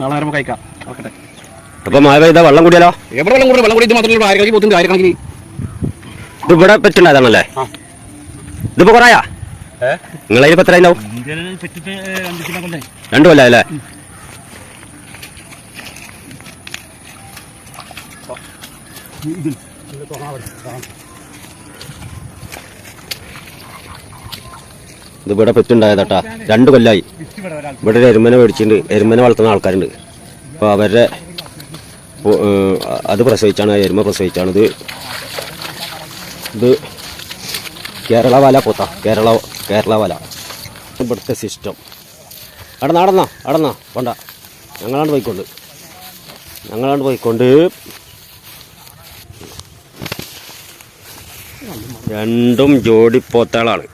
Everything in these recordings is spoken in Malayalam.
നാളെ വരുമ്പോൾ കഴിക്കാം. ഓക്കെ അപ്പൊ മഴ പെയ്താ വെള്ളം കൂടിയാലോ? എവിടെ വെള്ളം കൂടി വെള്ളം കൂടി ഇത് മാത്രമല്ല ആയിരക്കണക്കിന് പോത്തുണ്ട് ആയിരക്കണക്കിന് ഇത് ഇവിടെ പറ്റുണ്ടായതാണല്ലേ. ഇതിപ്പോ കൊറയാ? നിങ്ങളതിൽ ഇപ്പൊ എത്ര ഉണ്ടാവും? രണ്ട് കൊല്ലം അല്ലേ? ഇത് ഇവിടെ പറ്റുണ്ടായതാട്ടാ. രണ്ടു കൊല്ലായി. ഇവിടെ ഒരു എരുമനെ മേടിച്ചിട്ടുണ്ട്. എരുമനെ വളർത്തുന്ന ആൾക്കാരുണ്ട്. അപ്പോൾ അവരുടെ അത് പ്രസവിച്ചാണ് ആ എരുമ പ്രസവിച്ചാണ്. ഇത് ഇത് കേരള വല പോത്ത. കേരള കേരള വല. ഇവിടുത്തെ സിസ്റ്റം അടന്നാ അടന്നാ അടന്നാ വേണ്ട ഞങ്ങളാണ് പോയിക്കൊണ്ട്. ഞങ്ങളാണ് പോയിക്കൊണ്ട്. രണ്ടും ജോഡി പോത്തകളാണ്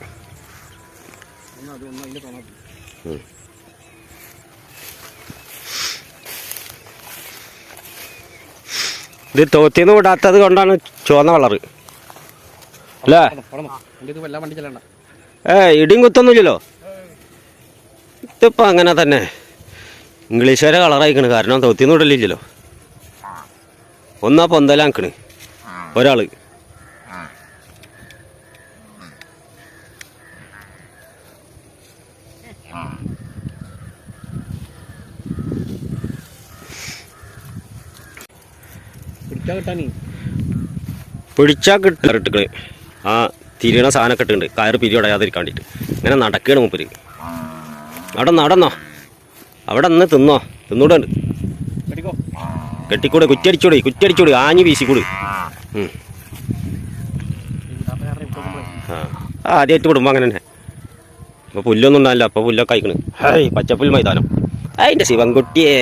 ഇത് തോത്തിന്ന് വിടാത്തത് കൊണ്ടാണ് ചുവന്ന കളറ്. അല്ലേ? ഏ ഇടിയും കുത്തൊന്നുമില്ലല്ലോ. ഇതിപ്പോ അങ്ങനെ തന്നെ. ഇംഗ്ലീഷുകാരെ കളറായിക്കണ്. കാരണം തോത്തിന്ന് വിടലില്ലല്ലോ. ഒന്നാ പൊന്തലാക്കണ്. ഒരാൾ. പിടിച്ചാൽ കിട്ടിട്ട് ആ തിരിയണ സാധനമൊക്കെ ഇട്ടുണ്ട് കയറ് പിരിയടയാതിരിക്കാൻ വേണ്ടിയിട്ട് ഇങ്ങനെ നടക്കുകയാണ് മൂപ്പര്. അവിടെ നടന്നോ. അവിടെ നിന്ന് തിന്നോ. തിന്നൂടെ. കെട്ടിക്കൂടെ കുറ്റടിച്ചൂടി കുറ്റടിച്ചൂടി ആഞ്ഞു വീശിക്കൂടി. ആ ആദ്യമായിട്ട് വിടുമ്പോൾ അങ്ങനെ തന്നെ. ഇപ്പോൾ പുല്ലൊന്നും ഉണ്ടാവില്ല. അപ്പോൾ പുല്ലൊക്കെ അയക്കണ് ഹൈ പച്ചപ്പുൽ മൈതാനം. അതിന്റെ ശിവൻകുട്ടിയെ.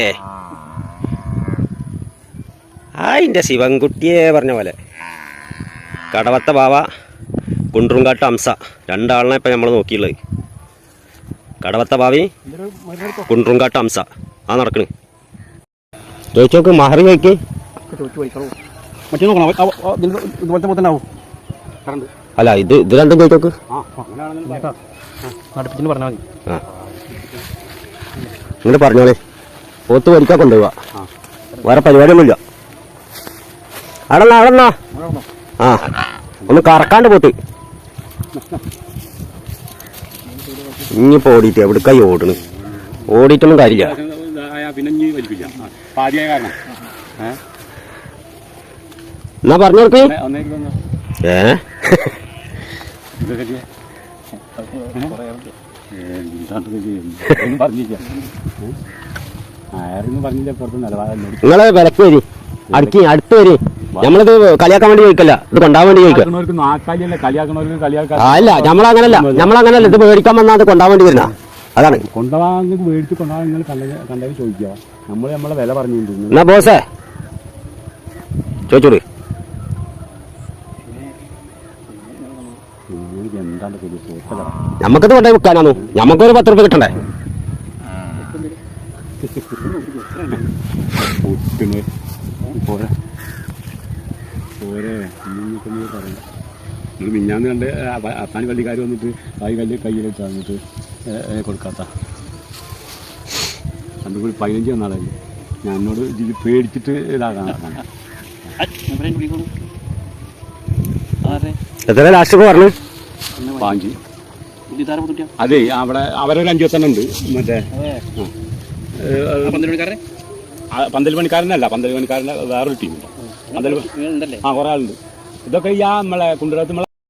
അതിന്റെ ശിവൻകുട്ടിയെ പറഞ്ഞ പോലെ. കടവത്ത ബാവ കുണ്ടുറുങ്കാട്ട് അംസ രണ്ടാളിനെ ഇപ്പം നമ്മൾ നോക്കിയുള്ളത്. കടവത്ത ബാവി കുണ്ടുറുങ്കാട്ട് അംസ. ആ നടക്കണ്. ചോദിച്ചോക്ക് മഹറി ചോദിച്ചു നോക്ക് മറ്റേ നോക്കണം. ഇതുപോലത്തെ പോത്തന്നാവും അല്ല ഇത് ഇത് രണ്ടും ചോദിച്ചോക്ക് പറഞ്ഞോളേ പറഞ്ഞാൽ മതി. ആ. ഇങ്ങോട്ട് പോത്ത് വലിക്കാൻ കൊണ്ടുപോവാ. വേറെ പരിപാടിയൊന്നുമില്ല. അടന്നാ അടന്നാ ആ ഒന്ന് കറക്കാണ്ട് പോത്ത്. ഇനിയിപ്പോ ഓടിയിട്ട് എവിടേക്കായി ഓടണ്? ഓടിയിട്ടൊന്നും കാര്യമില്ല. എന്നാ പറഞ്ഞു കൊടുക്ക്? ഏ? നിങ്ങളെ വിലക്ക് വരി. അടുക്കി അടുത്ത് വരി. നമ്മളിത് കളിയാക്കാൻ വേണ്ടി ചോദിക്കല്ല. ഇത് കൊണ്ടാൻ വേണ്ടി ചോദിക്കുക. അല്ല നമ്മളങ്ങനല്ല നമ്മളങ്ങനല്ല ഇത് മേടിക്കാൻ വന്നാൽ അത് കൊണ്ടാൻ വേണ്ടി വരുന്ന. അതാണ്. കൊണ്ടുപോകാൻ മേടിച്ച് കൊണ്ടുപോകാൻ നിങ്ങൾ കണ്ട കണ്ടവർ ചോദിക്കുക. നമ്മൾ നമ്മളെ വില എന്നാ ബോസേ? ചോദിച്ചോളൂ. ഞമ്മക്കത് നമുക്കത് കൊണ്ടേ വിൽക്കാനാന്നു നമുക്കൊരു പത്ത് റുപ്യ കിട്ടണ്ടേ? പോരെ. പോരെ എന്നൊക്കെ നീ പറയും. നിങ്ങൾ മിഞ്ഞാന്ന് കണ്ട് അത്താണി പള്ളിക്കാർ വന്നിട്ട് കായ് കല്ല് വെച്ചാൽ വന്നിട്ട് കൊടുക്കാത്ത. ഏ, കൂടി പതിനഞ്ച് വന്നാളായി ഞാൻ എന്നോട് ഇതിൽ പേടിച്ചിട്ട് ഇതാകാൻ എത്ര ലാസ്റ്റ് പറഞ്ഞു? പാഞ്ചി. അതെ അവിടെ അവരൊരു അഞ്ചു തന്നെ ഉണ്ട്. മറ്റേ പന്തൽ പണിക്കാരനല്ല പന്തൽ പണിക്കാരന്റെ വേറൊരു ടീമുണ്ട് പ- ആ കുറേ ആളുണ്ട്. ഇതൊക്കെ ഈ ആ നമ്മളെ കുണ്ടറത്ത്